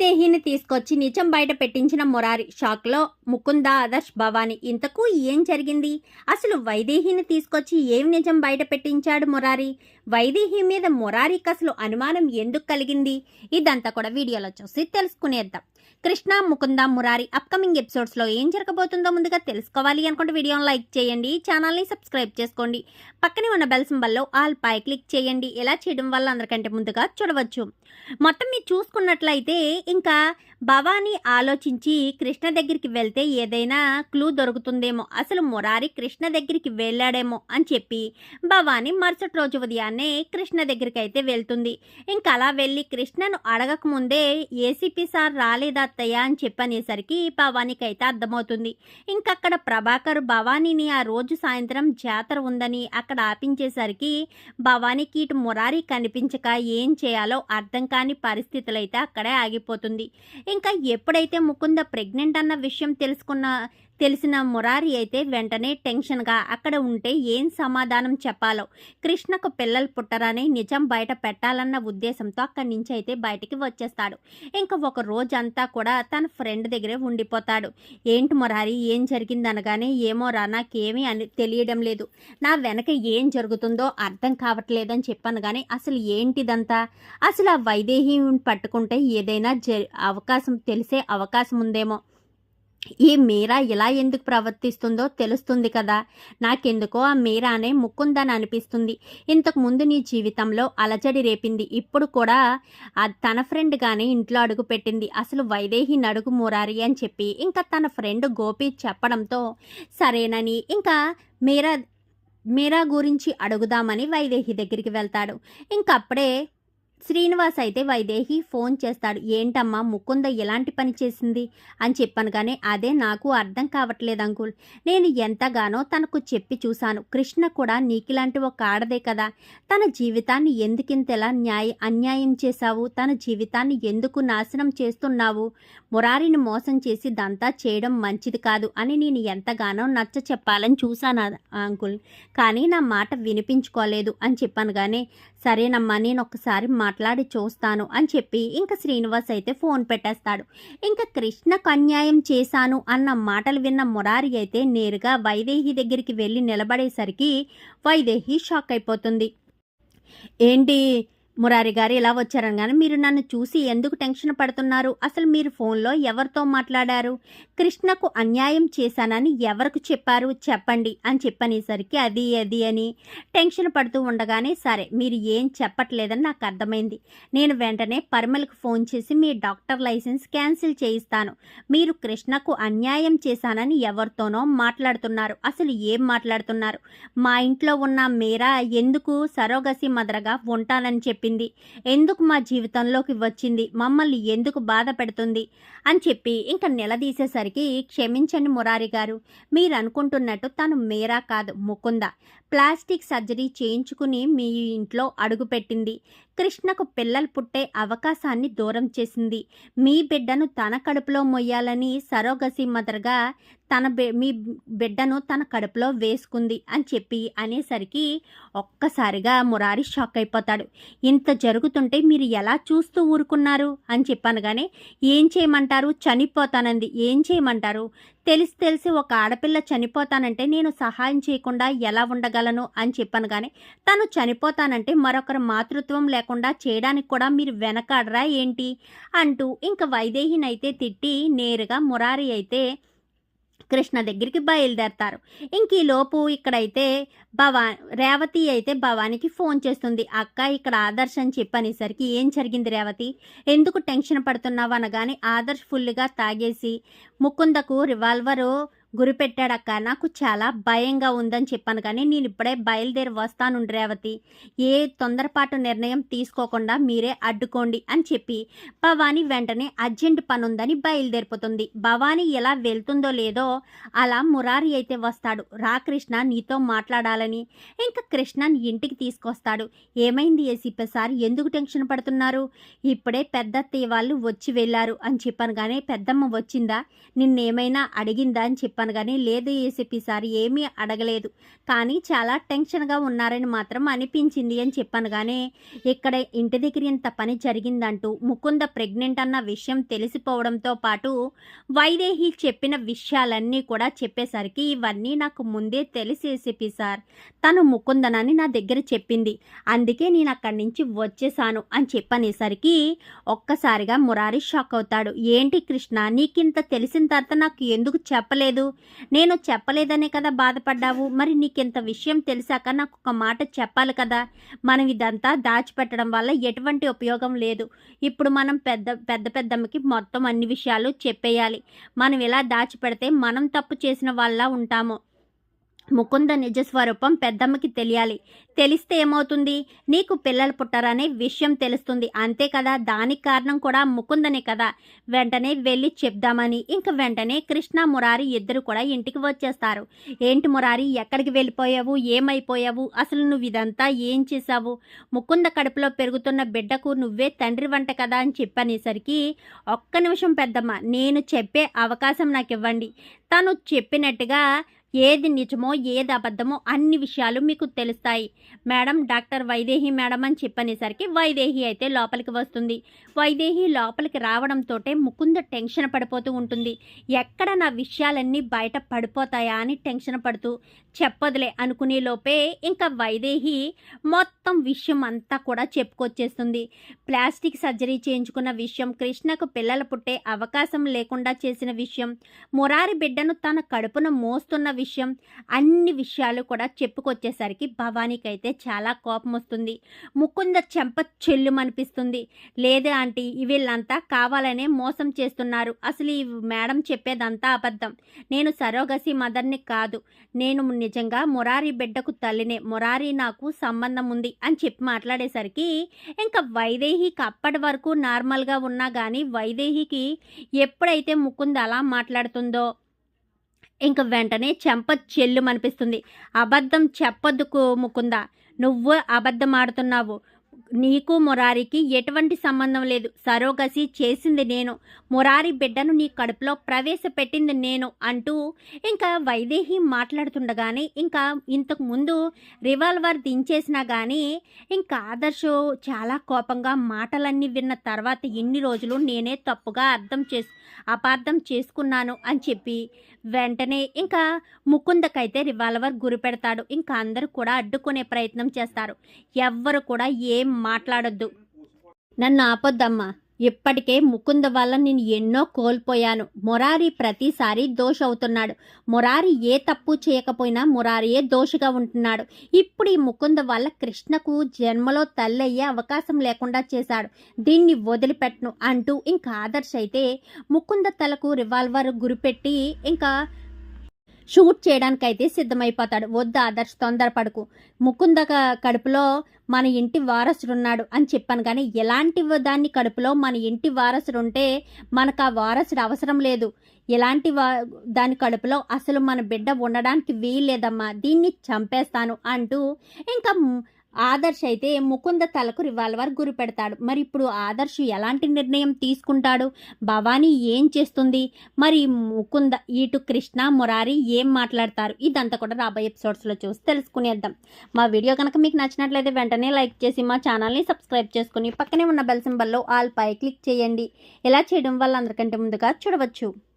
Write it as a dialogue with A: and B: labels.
A: వైదేహిని తీసుకొచ్చి నిజం బయట పెట్టించిన మురారి షాక్లో ముకుంద ఆదర్శ్ భవాని ఇంతకు ఏం జరిగింది? అసలు వైదేహిని తీసుకొచ్చి ఏం నిజం బయట పెట్టించాడు మురారి? వైదేహి మీద మురారికి అసలు అనుమానం ఎందుకు కలిగింది? ఇదంతా కూడా వీడియోలో చూసి తెలుసుకునేద్దాం. కృష్ణ ముకుంద మురారి అప్కమింగ్ ఎపిసోడ్స్లో ఏం జరగబోతుందో ముందుగా తెలుసుకోవాలి అనుకుంటే వీడియోని లైక్ చేయండి ఛానల్ని సబ్స్క్రైబ్ చేసుకోండి. పక్కనే ఉన్న బెల్ సింబల్లో ఆల్ పై క్లిక్ చేయండి. ఇలా చేయడం వల్ల అందరికంటే ముందుగా చూడవచ్చు. మొత్తం మీరు చూసుకున్నట్లయితే ఇంకా భవానీ ఆలోచించి కృష్ణ దగ్గరికి వెళ్తే ఏదైనా క్లూ దొరుకుతుందేమో అసలు మురారి కృష్ణ దగ్గరికి వెళ్ళాడేమో అని చెప్పి భవానీ మరుసటి రోజు ఉదయాన్నే కృష్ణ దగ్గరికి అయితే వెళ్తుంది. ఇంకా అలా వెళ్ళి కృష్ణను అడగకముందే ఏసీపీ సార్ రాలేదా అత్తయ్య అని చెప్పనేసరికి భవానీకి అయితే అర్థమవుతుంది. ఇంకక్కడ ప్రభాకర్ భవానీని ఆ రోజు సాయంత్రం జాతర ఉందని అక్కడ ఆపించేసరికి భవానీకి ఇటు మురారి కనిపించక ఏం చేయాలో అర్థం కాని పరిస్థితులైతే అక్కడే ఆగిపోతుంది. ఇంకా ఎప్పుడైతే ముకుంద ప్రెగ్నెంట్ అన్న విషయం తెలుసుకున్న తెలిసిన మురారి అయితే వెంటనే టెన్షన్గా అక్కడ ఉంటే ఏం సమాధానం చెప్పాలో? కృష్ణకు పిల్లలు పుట్టరని నిజం బయట పెట్టాలన్న ఉద్దేశంతో అక్కడి నుంచి అయితే బయటికి వచ్చేస్తాడు. ఇంకా ఒక రోజంతా కూడా తన ఫ్రెండ్ దగ్గరే ఉండిపోతాడు. ఏంటి మురారి ఏం జరిగిందనగానే ఏమో రా నాకేమీ అని తెలియడం లేదు. నా వెనక ఏం జరుగుతుందో అర్థం కావట్లేదని చెప్పాను కానీ అసలు ఏంటిదంతా? అసలు ఆ వైదేహి పట్టుకుంటే ఏదైనా జ అవకాశం తెలిసే అవకాశం ఉందేమో? ఈ మీరా ఇలా ఎందుకు ప్రవర్తిస్తుందో తెలుస్తుంది కదా. నాకెందుకో ఆ మీరానే ముక్కుందని అనిపిస్తుంది. ఇంతకు ముందు నీ జీవితంలో అలజడి రేపింది. ఇప్పుడు కూడా ఆ తన ఫ్రెండ్గానే ఇంట్లో అడుగు పెట్టింది. అసలు వైదేహి నడుగు మురారి అని చెప్పి ఇంకా తన ఫ్రెండ్ గోపి చెప్పడంతో సరేనని ఇంకా మీరా మీరా గురించి అడుగుదామని వైదేహి దగ్గరికి వెళ్తాడు. ఇంకప్పుడే శ్రీనివాస్ అయితే వైదేహి ఫోన్ చేస్తాడు. ఏంటమ్మా ముకుంద ఎలాంటి పని చేసింది? అని చెప్పాను కానీ అదే నాకు అర్థం కావట్లేదు అంకుల్. నేను ఎంతగానో తనకు చెప్పి చూశాను. కృష్ణ కూడా నీకిలాంటి ఒక ఆడదే కదా. తన జీవితాన్ని ఎందుకింతలా న్యాయ అన్యాయం చేశావు? తన జీవితాన్ని ఎందుకు నాశనం చేస్తున్నావు? మురారిని మోసం చేసి దంతా చేయడం మంచిది కాదు అని నేను ఎంతగానో నచ్చ చెప్పాలని చూశాను అంకుల్. కానీ నా మాట వినిపించుకోలేదు అని చెప్పాను కానీ సరేనమ్మా నేను ఒకసారి మాట్లాడి చూస్తాను అని చెప్పి ఇంకా శ్రీనివాస్ అయితే ఫోన్ పెట్టేస్తాడు. ఇంకా కృష్ణకు అన్యాయం చేశాను అన్న మాటలు విన్న మురారి అయితే నేరుగా వైదేహి దగ్గరికి వెళ్ళి నిలబడేసరికి వైదేహి షాక్ అయిపోతుంది. ఏంటి? మురారి గారు ఇలా వచ్చారనగానే మీరు నన్ను చూసి ఎందుకు టెన్షన్ పడుతున్నారు? అసలు మీరు ఫోన్లో ఎవరితో మాట్లాడారు? కృష్ణకు అన్యాయం చేశానని ఎవరికి చెప్పారు? చెప్పండి. అని చెప్పనేసరికి అది అది అని టెన్షన్ పడుతూ ఉండగానే సరే మీరు ఏం చెప్పట్లేదని నాకు అర్థమైంది. నేను వెంటనే పరిమళకు ఫోన్ చేసి మీ డాక్టర్ లైసెన్స్ క్యాన్సిల్ చేయిస్తాను. మీరు కృష్ణకు అన్యాయం చేశానని ఎవరితోనో మాట్లాడుతున్నారు. అసలు ఏం మాట్లాడుతున్నారు? మా ఇంట్లో ఉన్న మీరా? ఎందుకు? సరోగసి మదరగా ఉంటానని చెప్పి చెప్పింది. ఎందుకు మా జీవితంలోకి వచ్చింది? మమ్మల్ని ఎందుకు బాధ పెడుతుంది? అని చెప్పి ఇంకా నిలదీసేసరికి క్షమించండి మురారి గారు. మీరు అనుకుంటున్నట్టు తను మేరా కాదు ముకుంద. ప్లాస్టిక్ సర్జరీ చేయించుకుని మీ ఇంట్లో అడుగుపెట్టింది కృష్ణకు పిల్లలు పుట్టే అవకాశాన్ని దూరం చేసింది. మీ బిడ్డను తన కడుపులో మొయ్యాలని సరోగసి మదర్గా తన మీ బిడ్డను తన కడుపులో వేసుకుంది అని చెప్పి అనేసరికి ఒక్కసారిగా మురారి షాక్ అయిపోతాడు. ఇంత జరుగుతుంటే మీరు ఎలా చూస్తూ ఊరుకున్నారు? అని చెప్పాను కానీ ఏం చేయమంటారు? చనిపోతానంది. ఏం చేయమంటారు? తెలిసి తెలిసి ఒక ఆడపిల్ల చనిపోతానంటే నేను సహాయం చేయకుండా ఎలా ఉండగలను? అని చెప్పాను కానీ తను చనిపోతానంటే మరొకరి మాతృత్వం లేకుండా చేయడానికి కూడా మీరు వెనకాడరా ఏంటి? అంటూ ఇంక వైదేహినైతే తిట్టి నేరుగా మురారి అయితే కృష్ణ దగ్గరికి బయలుదేరతారు. ఇంక ఈలోపు ఇక్కడైతే భవా రేవతి అయితే భవానికి ఫోన్ చేస్తుంది. అక్క ఇక్కడ ఆదర్శ్ అని చెప్పనేసరికి ఏం జరిగింది రేవతి? ఎందుకు టెన్షన్ పడుతున్నావు? అనగానే ఆదర్శ్ ఫుల్గా తాగేసి ముకుందకు రివాల్వరు గురిపెట్టాడక్కా నాకు చాలా భయంగా ఉందని చెప్పాను కానీ నేను ఇప్పుడే బయలుదేరి వస్తాను రేవతి. ఏ తొందరపాటు నిర్ణయం తీసుకోకుండా మీరే అడ్డుకోండి అని చెప్పి భవానీ వెంటనే అర్జెంట్ పనుందని బయలుదేరిపోతుంది. భవానీ ఎలా వెళ్తుందో లేదో అలా మురారి అయితే వస్తాడు. రా కృష్ణ నీతో మాట్లాడాలని. ఇంకా కృష్ణని ఇంటికి తీసుకొస్తాడు. ఏమైంది ఏసీపీ సార్? ఎందుకు టెన్షన్ పడుతున్నారు? ఇప్పుడే పెద్ద వాళ్ళు వచ్చి వెళ్ళారు అని చెప్పాను కానీ పెద్దమ్మ వచ్చిందా? నిన్నేమైనా అడిగిందా అని చెప్పి చెప్పాను కానీ లేదు ఏసీపీ సార్ ఏమీ అడగలేదు. కానీ చాలా టెన్షన్గా ఉన్నారని మాత్రం అనిపించింది అని చెప్పాను. కానీ ఇక్కడ ఇంటి దగ్గర ఇంత పని జరిగిందంటూ ముకుంద ప్రెగ్నెంట్ అన్న విషయం తెలిసిపోవడంతో పాటు వైదేహి చెప్పిన విషయాలన్నీ కూడా చెప్పేసరికి ఇవన్నీ నాకు ముందే తెలిసి ఏసీపీ సార్. తను ముకుందనని నా దగ్గర చెప్పింది. అందుకే నేను అక్కడి నుంచి వచ్చేసాను అని చెప్పనేసరికి ఒక్కసారిగా మురారి షాక్ అవుతాడు. ఏంటి కృష్ణ నీకింత తెలిసిన తర్వాత నాకు ఎందుకు చెప్పలేదు? నేను చెప్పలేదనే కదా బాధపడ్డావు? మరి నీకింత విషయం తెలిసాక నాకు ఒక మాట చెప్పాలి కదా? మనం ఇదంతా దాచిపెట్టడం వల్ల ఎటువంటి ఉపయోగం లేదు. ఇప్పుడు మనం పెద్ద పెద్ద పెద్దమ్మకి మొత్తం అన్ని విషయాలు చెప్పేయాలి. మనం ఇలా దాచిపెడితే మనం తప్పు చేసిన వాళ్ళ ఉంటాము? ముకుంద నిజస్వరూపం పెద్దమ్మకి తెలియాలి. తెలిస్తే ఏమవుతుంది? నీకు పిల్లలు పుట్టారనే విషయం తెలుస్తుంది. అంతే కదా? దానికి కారణం కూడా ముకుందనే కదా. వెంటనే వెళ్ళి చెప్దామని ఇంక వెంటనే కృష్ణ మురారి ఇద్దరు కూడా ఇంటికి వచ్చేస్తారు. ఏంటి మురారి ఎక్కడికి వెళ్ళిపోయావు? ఏమైపోయావు? అసలు నువ్వు ఇదంతా ఏం చేశావు? ముకుంద కడుపులో పెరుగుతున్న బిడ్డకు నువ్వే తండ్రి వంట కదా అని చెప్పనేసరికి ఒక్క నిమిషం పెద్దమ్మ నేను చెప్పే అవకాశం నాకు ఇవ్వండి తను చెప్పినట్టుగా ఏది నిజమో ఏది అబద్ధమో అన్ని విషయాలు మీకు తెలుస్తాయి. మేడం డాక్టర్ వైదేహి మేడం అని చెప్పనేసరికి వైదేహి అయితే లోపలికి వస్తుంది. వైదేహి లోపలికి రావడంతో ముకుంద టెన్షన్ పడిపోతూ ఉంటుంది. ఎక్కడ నా విషయాలన్నీ బయట పడిపోతాయా అని టెన్షన్ పడుతూ చెప్పదులే అనుకునే లోపే ఇంకా వైదేహి మొత్తం విషయం అంతా కూడా చెప్పుకొచ్చేస్తుంది. ప్లాస్టిక్ సర్జరీ చేయించుకున్న విషయం కృష్ణకు పిల్లలు పుట్టే అవకాశం లేకుండా చేసిన విషయం మురారి బిడ్డను తన కడుపున మోస్తున్న విషయం అన్ని విషయాలు కూడా చెప్పుకొచ్చేసరికి భవానీకైతే చాలా కోపం వస్తుంది ముకుంద చెంప చెల్లుమనిపిస్తుంది. లేదా ఆంటీ వీళ్ళంతా కావాలనే మోసం చేస్తున్నారు. అసలు ఈ మేడం చెప్పేదంతా అబద్ధం. నేను సరోగసి మదర్ని కాదు. నేను నిజంగా మురారి బిడ్డకు తల్లినే. మురారి నాకు సంబంధం ఉంది అని చెప్పి మాట్లాడేసరికి ఇంకా వైదేహికి అప్పటి వరకు నార్మల్గా ఉన్నా కానీ వైదేహికి ఎప్పుడైతే ముకుంద అలా మాట్లాడుతుందో ఇంక వెంటనే చెంప చెల్లు అనిపిస్తుంది అబద్ధం చెప్పొద్దుకు ముకుంద నువ్వు అబద్ధం ఆడుతున్నావు నీకు మురారికి ఎటువంటి సంబంధం లేదు. సరోగసి చేసింది నేను. మురారి బిడ్డను నీ కడుపులో ప్రవేశపెట్టింది నేను అంటూ ఇంకా వైదేహి మాట్లాడుతుండగానే ఇంకా ఇంతకు ముందు రివాల్వర్ దించేసినా కానీ ఇంకా ఆదర్శ్ చాలా కోపంగా మాటలన్నీ విన్న తర్వాత ఇన్ని రోజులు నేనే తప్పుగా అర్థం చేసు అపార్థం చేసుకున్నాను అని చెప్పి వెంటనే ఇంకా ముకుందకైతే రివాల్వర్ గురి పెడతాడు. ఇంకా అందరూ కూడా అడ్డుకునే ప్రయత్నం చేస్తారు. ఎవ్వరు కూడా ఏం మాట్లాడొద్దు. నన్ను ఆపొద్దమ్మా. ఇప్పటికే ముకుంద వల్ల నేను ఎన్నో కోల్పోయాను. మురారి ప్రతిసారి దోష అవుతున్నాడు మురారి ఏ తప్పు చేయకపోయినా మురారియే దోషిగా ఉంటున్నాడు. ఇప్పుడు ఈ ముకుంద వల్ల కృష్ణకు జన్మలో తల్లి అయ్యే అవకాశం లేకుండా చేశాడు. దీన్ని వదిలిపెట్టను అంటూ ఇంకా ఆదర్శ్ అయితే ముకుంద తలకు రివాల్వర్ గురిపెట్టి ఇంకా షూట్ చేయడానికైతే సిద్ధమైపోతాడు. వద్దు ఆదర్శ్ తొందరపడకు. ముకుంద కడుపులో మన ఇంటి వారసుడు ఉన్నాడు అని చెప్పాను కానీ ఎలాంటి దాన్ని కడుపులో మన ఇంటి వారసుడు ఉంటే మనకు ఆ వారసుడు అవసరం లేదు. ఎలాంటి వా దాని కడుపులో అసలు మన బిడ్డ ఉండడానికి వీల్లేదమ్మా. దీన్ని చంపేస్తాను అంటూ ఇంకా ఆదర్శ్ అయితే ముకుంద తలకు రివాల్వర్ గురి పెడతాడు. మరి ఇప్పుడు ఆదర్శ్ ఎలాంటి నిర్ణయం తీసుకుంటాడు? భవానీ ఏం చేస్తుంది? మరి ముకుంద ఇటు కృష్ణ మురారి ఏం మాట్లాడతారు? ఇదంతా కూడా రాబోయే ఎపిసోడ్స్లో చూసి తెలుసుకునేద్దాం. మా వీడియో కనుక మీకు నచ్చినట్లయితే వెంటనే లైక్ చేసి మా ఛానల్ని సబ్స్క్రైబ్ చేసుకుని పక్కనే ఉన్న బెల్ సింబల్లో ఆల్ పై క్లిక్ చేయండి. ఇలా చేయడం వల్ల అందరికంటే ముందుగా చూడవచ్చు.